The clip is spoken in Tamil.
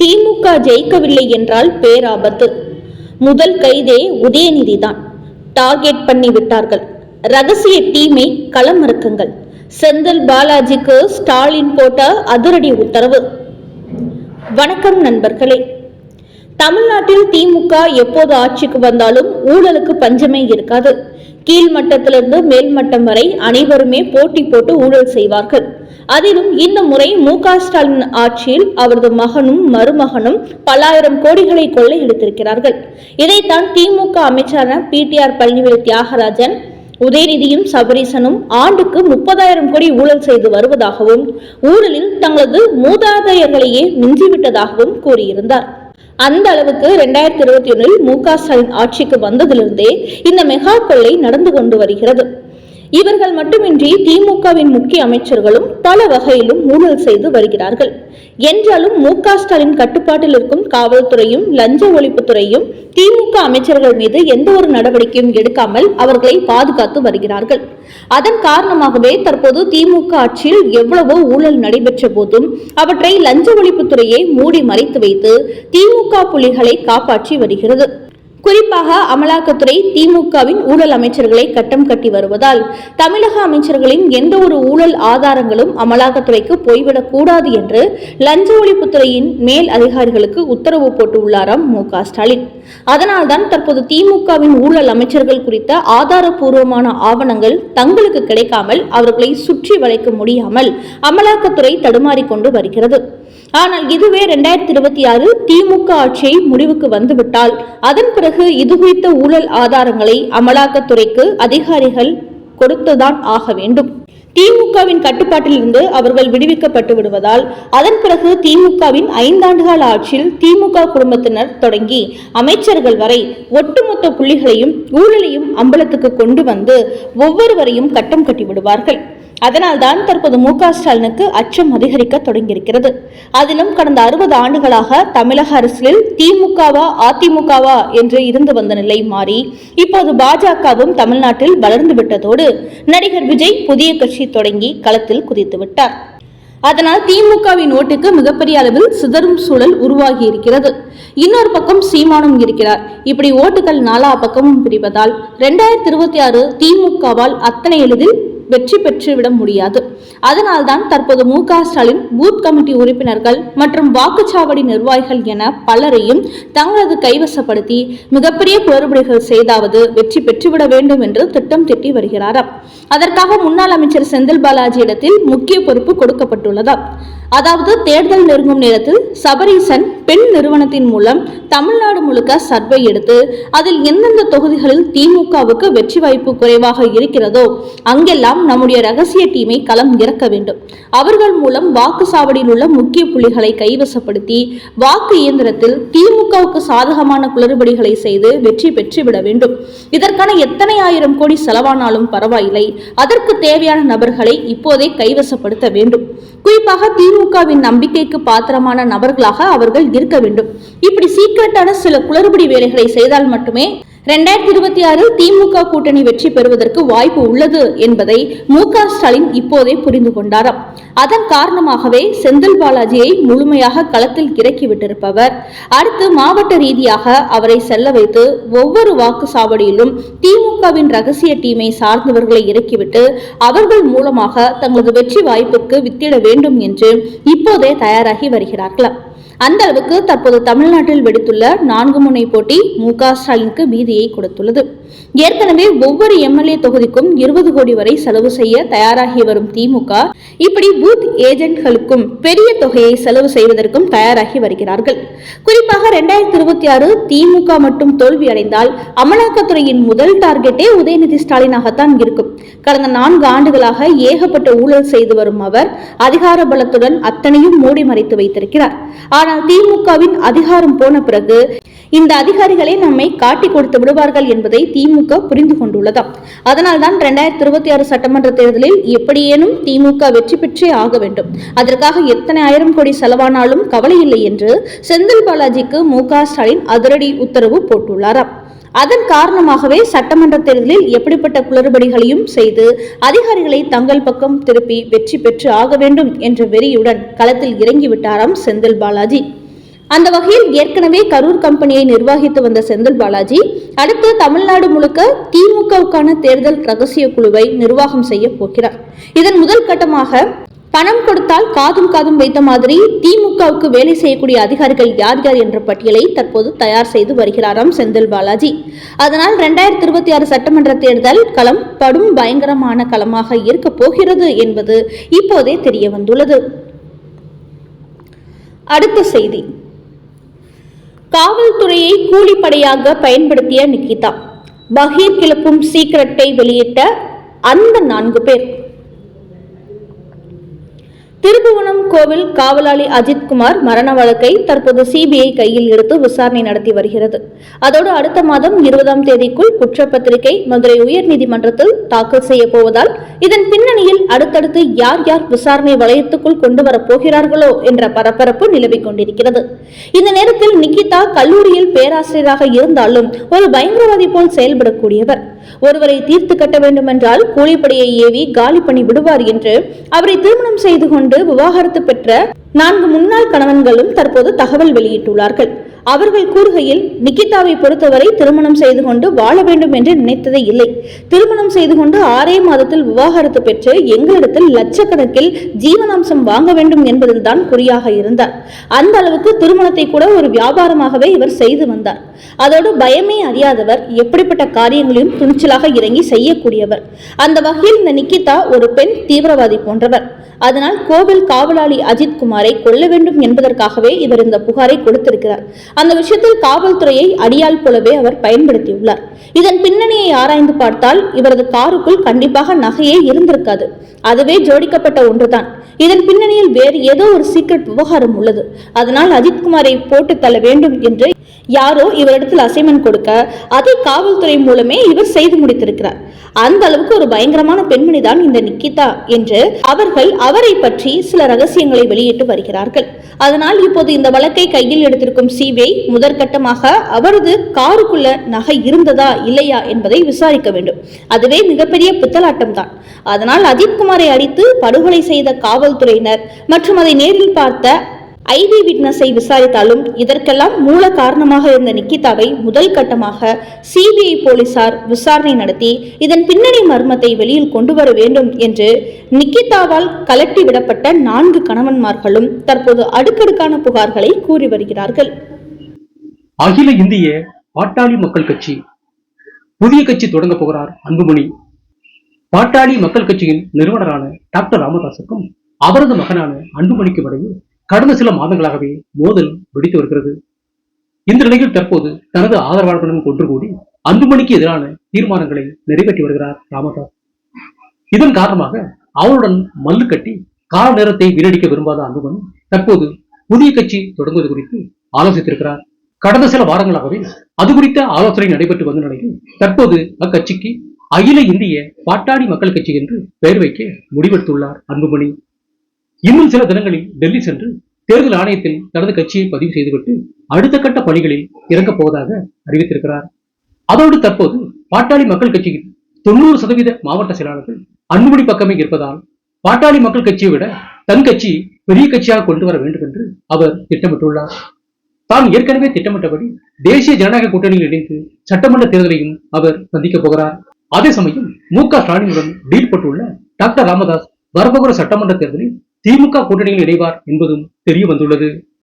திமுக ஜெயிக்கவில்லை என்றால் பேராபத்து. முதல் கைதே உதயநிதி தான் டார்கெட் பண்ணி விட்டார்கள் ரகசிய டீமை களமிறக்குங்கள். செந்தில் பாலாஜிக்கு ஸ்டாலின் போட்ட அதிரடி உத்தரவு. வணக்கம் நண்பர்களே. தமிழ்நாட்டில் திமுக எப்போது ஆட்சிக்கு வந்தாலும் ஊழலுக்கு பஞ்சமே இருக்காது. கீழ்மட்டத்திலிருந்து மேல்மட்டம் வரை அனைவருமே போட்டி போட்டு ஊழல் செய்வார்கள். அதிலும் இந்த முறை மு ஸ்டாலின் ஆட்சியில் அவரது மகனும் மருமகனும் பல்லாயிரம் கோடிகளை கொள்ளையடித்திருக்கிறார்கள் இதைத்தான் திமுக அமைச்சரான பிடிஆர் பழனிவேல் தியாகராஜன் உதயநிதியும் சபரீசனும் ஆண்டுக்கு முப்பதாயிரம் கோடி ஊழல் செய்து வருவதாகவும் ஊழலில் தங்களது மூதாதையர்களையே மிஞ்சிவிட்டதாகவும் கூறியிருந்தார். அந்த அளவுக்கு ரெண்டாயிரத்தி இருபத்தி ஒன்றில் மு க ஸ்டாலின் ஆட்சிக்கு வந்ததிலிருந்தே இந்த மெகா கொள்ளை நடந்து கொண்டு வருகிறது. இவர்கள் மட்டுமின்றி திமுகவின் முக்கிய அமைச்சர்களும் பல வகையிலும் ஊழல் செய்து வருகிறார்கள். என்றாலும் மு க ஸ்டாலின் கட்டுப்பாட்டில் இருக்கும் காவல்துறையும் லஞ்ச ஒழிப்புத்துறையும் திமுக அமைச்சர்கள் மீது எந்த ஒரு நடவடிக்கையும் எடுக்காமல் அவர்களை பாதுகாத்து வருகிறார்கள். அதன் காரணமாகவே தற்போது திமுக ஆட்சியில் எவ்வளவோ ஊழல் நடைபெற்ற போதும் அவற்றை லஞ்ச ஒழிப்புத்துறையை மூடி மறைத்து வைத்து திமுக புலிகளை காப்பாற்றி வருகிறது. குறிப்பாக அமலாக்கத்துறை திமுகவின் ஊழல் அமைச்சர்களை கட்டம் கட்டி வருவதால் தமிழக அமைச்சர்களின் எந்த ஒரு ஊழல் ஆதாரங்களும் அமலாக்கத்துறைக்கு போய்விடக் கூடாது என்று லஞ்ச ஒழிப்புத்துறையின் மேல் அதிகாரிகளுக்கு உத்தரவு போட்டுள்ளாராம் மு க ஸ்டாலின். அதனால்தான் தற்போது திமுகவின் ஊழல் அமைச்சர்கள் குறித்த ஆதாரபூர்வமான ஆவணங்கள் தங்களுக்கு கிடைக்காமல் அவர்களை சுற்றி வளைக்க முடியாமல் அமலாக்கத்துறை தடுமாறிக்கொண்டு வருகிறது. ஆனால் இதுவே இரண்டாயிரத்தி இருபத்தி ஆறு திமுக ஆட்சியை முடிவுக்கு வந்துவிட்டால் அதன் பிறகு இது குறித்த ஊழல் ஆதாரங்களை அமலாக்கத்துறைக்கு அதிகாரிகள் கொடுத்துதான் ஆக வேண்டும். திமுகவின் கட்டுப்பாட்டில் இருந்து அவர்கள் விடுவிக்கப்பட்டு விடுவதால் அதன் பிறகு திமுகவின் ஐந்தாண்டுகால ஆட்சியில் திமுக குடும்பத்தினர் தொடங்கி அமைச்சர்கள் வரை ஒட்டுமொத்த புள்ளிகளையும் ஊழலையும் அம்பலத்துக்கு கொண்டு வந்து ஒவ்வொருவரையும் கட்டம் கட்டி விடுவார்கள். அதனால்தான் தற்போது மு க ஸ்டாலினுக்கு அச்சம் அதிகரிக்க தொடங்கியிருக்கிறது. அதிலும் கடந்த அறுபது ஆண்டுகளாக தமிழக அரசியலில் திமுகவா அதிமுகவா என்று இருந்து வந்த நிலை மாறி இப்போது பாஜகவும் தமிழ்நாட்டில் வளர்ந்து விட்டதோடு நடிகர் விஜய் புதிய கட்சி தொடங்கி களத்தில் குதித்து விட்டார். அதனால் திமுகவின் ஓட்டுக்கு மிகப்பெரிய அளவில் சிதறும் சூழல் உருவாகி இருக்கிறது. இன்னொரு பக்கம் சீமானும் இருக்கிறார். இப்படி ஓட்டுகள் நாலா பக்கமும் பிரிவதால் இரண்டாயிரத்தி இருபத்தி ஆறு திமுகவால் அத்தனை எளிதில் வெற்றி பெற்றுவிட முடியாது. அதனால்தான் தற்போது மு க ஸ்டாலின் பூத் கமிட்டி உறுப்பினர்கள் மற்றும் வாக்குச்சாவடி நிர்வாகிகள் என பலரையும் தங்களது கைவசப்படுத்தி மிகப்பெரிய குளறுபடிகள் செய்தாவது வெற்றி பெற்றுவிட வேண்டும் என்று திட்டம் திட்டி வருகிறாராம். அதற்காக முன்னாள் அமைச்சர் செந்தில் பாலாஜி இடத்தில் முக்கிய பொறுப்பு கொடுக்கப்பட்டுள்ளதா அதாவது தேர்தல் நெருங்கும் நேரத்தில் சபரீசன் பெண் நிறுவனத்தின் மூலம் தமிழ்நாடு முழுக்க சர்வே எடுத்து அதில் எந்தெந்த தொகுதிகளில் திமுகவுக்கு வெற்றி வாய்ப்பு குறைவாக இருக்கிறதோ அங்கெல்லாம் நம்முடைய ரகசிய டீமை களம் இறக்க வேண்டும். அவர்கள் மூலம் வாக்கு சாவடியில் உள்ள முக்கிய புள்ளிகளை கைவசப்படுத்தி வாக்கு இயந்திரத்தில் திமுகவுக்கு சாதகமான குளறுபடிகளை செய்து வெற்றி பெற்றுவிட வேண்டும். இதற்கான எத்தனை ஆயிரம் கோடி செலவானாலும் பரவாயில்லை. அதற்கு தேவையான நபர்களை இப்போதே கைவசப்படுத்த வேண்டும். குறிப்பாக திமுகவின் நம்பிக்கைக்கு பாத்திரமான நபர்களாக அவர்கள் இருக்க வேண்டும். இப்படி சீக்கிரட்டான சில குளறுபடி வேலைகளை செய்தால் மட்டுமே ரெண்டாயிரத்தி இருபத்தி ஆறில் திமுக கூட்டணி வெற்றி பெறுவதற்கு வாய்ப்பு உள்ளது என்பதை மு ஸ்டாலின் இப்போதே புரிந்து கொண்டாராம். அதன் காரணமாகவே செந்தில் பாலாஜியை முழுமையாக களத்தில் இறக்கிவிட்டிருப்பவர் அடுத்து மாவட்ட ரீதியாக அவரை செல்ல வைத்து ஒவ்வொரு வாக்கு சாவடியிலும் திமுகவின் ரகசிய டீமை சார்ந்தவர்களை இறக்கிவிட்டு அவர்கள் மூலமாக தங்களது வெற்றி வாய்ப்புக்கு வித்திட வேண்டும் என்று இப்போதே தயாராகி வருகிறார்களாம். அந்த அளவுக்கு தற்போது தமிழ்நாட்டில் வெடித்துள்ள நான்கு முனை போட்டி மு க ஸ்டாலினுக்கு பீதியை கொடுத்துள்ளது. ஏற்கனவே ஒவ்வொரு எம்எல்ஏ தொகுதிக்கும் இருபது கோடி வரை செலவு செய்ய தயாராகி வரும் திமுக இப்படி பூத் ஏஜென்ட்களுக்கும் பெரிய தொகையை செலவு செய்வதற்கும் தயாராகி வருகிறார்கள். குறிப்பாக இரண்டாயிரத்தி இருபத்தி ஆறு திமுக மட்டும் தோல்வி அடைந்தால் அமலாக்கத்துறையின் முதல் டார்கெட்டே உதயநிதி ஸ்டாலினாகத்தான் இருக்கும். கடந்த நான்கு ஆண்டுகளாக ஏகப்பட்ட ஊழல் செய்து வரும் அவர் அதிகார பலத்துடன் அத்தனையும் மூடி மறைத்து வைத்திருக்கிறார். ஆனால் ஆனால் திமுகவின் அதிகாரம் போன பிறகு இந்த அதிகாரிகளே நம்மை காட்டி கொடுத்து விடுவார்கள் என்பதை திமுக புரிந்து கொண்டுள்ளதாம். அதனால்தான் இரண்டாயிரத்தி இருபத்தி ஆறு சட்டமன்ற தேர்தலில் எப்படியேனும் திமுக வெற்றி பெற்றே ஆக வேண்டும். அதற்காக எத்தனை ஆயிரம் கோடி செலவானாலும் கவலை இல்லை என்று செந்தில் பாலாஜிக்கு மு க ஸ்டாலின் அதிரடி உத்தரவு போட்டுள்ளாராம். அதன் காரணமாகவே சட்டமன்ற தேர்தலில் எப்படிப்பட்ட குளறுபடிகளையும் செய்து அதிகாரிகளை தங்கள் பக்கம் திருப்பி வெற்றி பெற்று ஆக வேண்டும் என்ற வெறியுடன் களத்தில் இறங்கிவிட்டாராம் செந்தில் பாலாஜி. அந்த வகையில் ஏற்கனவே கரூர் கம்பெனியை நிர்வகித்து வந்த செந்தில் பாலாஜி அடுத்து தமிழ்நாடு முழுக்க திமுகவுக்கான தேர்தல் ரகசிய குழுவை நிர்வாகம் செய்ய போகிறார். இதன் முதல் கட்டமாக பணம் கொடுத்தால் காதும் காதும் வைத்த மாதிரி திமுகவுக்கு வேலை செய்யக்கூடிய அதிகாரிகள் யார் யார் என்ற பட்டியலை தற்போது தயார் செய்து வருகிறாராம் செந்தில் பாலாஜி. அதனால் இரண்டாயிரத்தி இருபத்தி ஆறு சட்டமன்ற தேர்தல் களம் படும் பயங்கரமான களமாக இருக்க போகிறது என்பது இப்போதே தெரிய வந்துள்ளது. அடுத்த செய்தி. காவல்துறையை கூலிப்படையாக பயன்படுத்திய நிகிதா பகீர் கிளப்பும் சீக்கிரட்டை வெளியிட்ட அந்த நான்கு பேர். திருபுவனம் கோவில் காவலாளி அஜித்குமார் மரண வழக்கை தற்போது சிபிஐ கையில் எடுத்து விசாரணை நடத்தி வருகிறது. அதோடு அடுத்த மாதம் இருபதாம் தேதிக்குள் குற்றப்பத்திரிகை மதுரை உயர்நீதிமன்றத்தில் தாக்கல் செய்ய போவதால் இதன் பின்னணியில் அடுத்தடுத்து யார் யார் விசாரணை வளையத்துக்குள் கொண்டு வரப்போகிறார்களோ என்ற பரபரப்பு நிலவிக் கொண்டிருக்கிறது. இந்த நேரத்தில் நிக்கிதா கல்லூரியில் பேராசிரியராக இருந்தாலும் ஒரு பயங்கரவாதி போல் செயல்படக்கூடியவர். ஒருவரை தீர்த்து கட்ட வேண்டுமென்றால் கூலிப்படையை ஏவி காலி பண்ணி விடுவார் என்று அவரை திருமணம் செய்து கொண்டு விவாகரத்து பெற்ற நான்கு முன்னாள் கணவன்களும் தற்போது தகவல் வெளியிட்டுள்ளார்கள். அவர்கள் கூறுகையில் நிகிதாவை பொறுத்தவரை திருமணம் செய்து கொண்டு வாழ வேண்டும் என்று நினைத்ததே இல்லை. திருமணம் செய்து கொண்டு ஆறே மாதத்தில் விவாகரத்து பெற்று எங்களிடத்தில் லட்சக்கணக்கில் ஜீவனாம்சம் வாங்க வேண்டும் என்பதில்தான் குறியாக இருந்தார். அந்த அளவுக்கு திருமணத்தை கூட ஒரு வியாபாரமாகவே இவர் செய்து வந்தார். அதோடு பயமே அறியாதவர் எப்படிப்பட்ட காரியங்களையும் துணிச்சலாக இறங்கி செய்யக்கூடியவர். அந்த வகையில் இந்த நிக்கிதா ஒரு பெண் தீவிரவாதி போன்றவர். அதனால் கோவில் காவலாளி அஜித் குமாரை கொல்ல வேண்டும் என்பதற்காகவே இவர் இந்த புகாரை கொடுத்திருக்கிறார். அந்த விஷயத்தில் காவல்துறையை அடியால் போலவே அவர் பயன்படுத்தியுள்ளார். இதன் பின்னணியை ஆராய்ந்து பார்த்தால் இவரது காருக்குள் கண்டிப்பாக நகையே இருந்திருக்காது. அதுவே ஜோடிக்கப்பட்ட ஒன்றுதான். இதன் பின்னணியில் வேறு ஏதோ ஒரு சீக்ரெட் விவகாரம் உள்ளது. அதனால் அஜித்குமாரை போட்டு தள்ள வேண்டும் என்று யாரோ இவரிடத்தில் அசைன்மெண்ட் கொடுக்க அதை காவல்துறை மூலமே இவர் செய்து முடித்திருக்கிறார். அந்த அளவுக்கு ஒரு பயங்கரமான பெண்மணி தான் இந்த நிக்கிதா என்று அவர்கள் அவரை பற்றி சில ரகசியங்களை வெளியிட்டு வருகிறார்கள். அதனால் இப்போது இந்த வழக்கை கையில் எடுத்திருக்கும் சிபிஐ முதற்கட்டமாக அவரது காருக்குள்ள நகை இருந்ததா இல்லையா என்பதை விசாரிக்க வேண்டும். அதுவே மிகப்பெரிய பித்தலாட்டம் தான் அதனால் அஜித்குமாரை அடித்து படுகொலை செய்த காவல்துறையினர் மற்றும் அதை நேரில் பார்த்த ஐவி விட்னஸை விசாரித்தாலும் இதற்கெல்லாம் மூல காரணமாக இருந்த நிக்கிதாவை முதல் கட்டமாக சிபிஐ போலீசார் விசாரணை நடத்தி இதன் பின்னணி மர்மத்தை வெளியில் கொண்டு வர வேண்டும் என்று நிக்கிதாவால் கலட்டி விடப்பட்ட நான்கு கணவன்மார்களும் தற்போது அடுக்கடுக்கான புகார்களை கூறி வருகிறார்கள். அகில இந்திய பாட்டாளி மக்கள் கட்சி. புதிய கட்சி தொடங்க போகிறார் அன்புமணி. பாட்டாளி மக்கள் கட்சியின் நிறுவனரான டாக்டர் ராமதாசுக்கும் அவரது மகனான அன்புமணிக்கும் இடையே கடந்த சில மாதங்களாகவே மோதல் வெடித்து வருகிறது. இந்த நிலையில் தற்போது தனது ஆதரவாளர்களுடன் ஒன்று கூடி அன்புமணிக்கு எதிரான தீர்மானங்களை நிறைவேற்றி வருகிறார் ராமதாஸ். இதன் காரணமாக அவருடன் மல்லு கட்டி கால நேரத்தை வீணடிக்க விரும்பாத அன்புமணி தற்போது புதிய கட்சி தொடங்குவது குறித்து ஆலோசித்திருக்கிறார். கடந்த சில வாரங்களாகவே அது குறித்த ஆலோசனை நடைபெற்று வந்த நிலையில் தற்போது அக்கட்சிக்கு அகில இந்திய பாட்டாளி மக்கள் கட்சி என்று பெயர் வைக்க முடிவெடுத்துள்ளார் அன்புமணி. இன்னும் சில தினங்களில் டெல்லி சென்று தேர்தல் ஆணையத்தில் தனது கட்சியை பதிவு செய்துவிட்டு அடுத்த கட்ட பணிகளில் இறங்கப் போவதாக அறிவித்திருக்கிறார். அதோடு தற்போது பாட்டாளி மக்கள் கட்சியின் தொண்ணூறு சதவீத மாவட்ட செயலாளர்கள் அன்புமணி பக்கமே இருப்பதால் பாட்டாளி மக்கள் கட்சியை விட தன் கட்சி பெரிய கட்சியாக கொண்டு வர வேண்டும் என்று அவர் திட்டமிட்டுள்ளார். தான் ஏற்கனவே திட்டமிட்டபடி தேசிய ஜனநாயக கூட்டணியில் இணைந்து சட்டமன்ற தேர்தலையும் அவர் சந்திக்க போகிறார். அதே சமயம் மு க ஸ்டாலினுடன் டீல் பட்டுள்ள டாக்டர் ராமதாஸ் வரப்போகிற சட்டமன்ற தேர்தலில் திமுக கூட்டணியில் இணைவார் என்பதும் தெரிய வந்துள்ளது.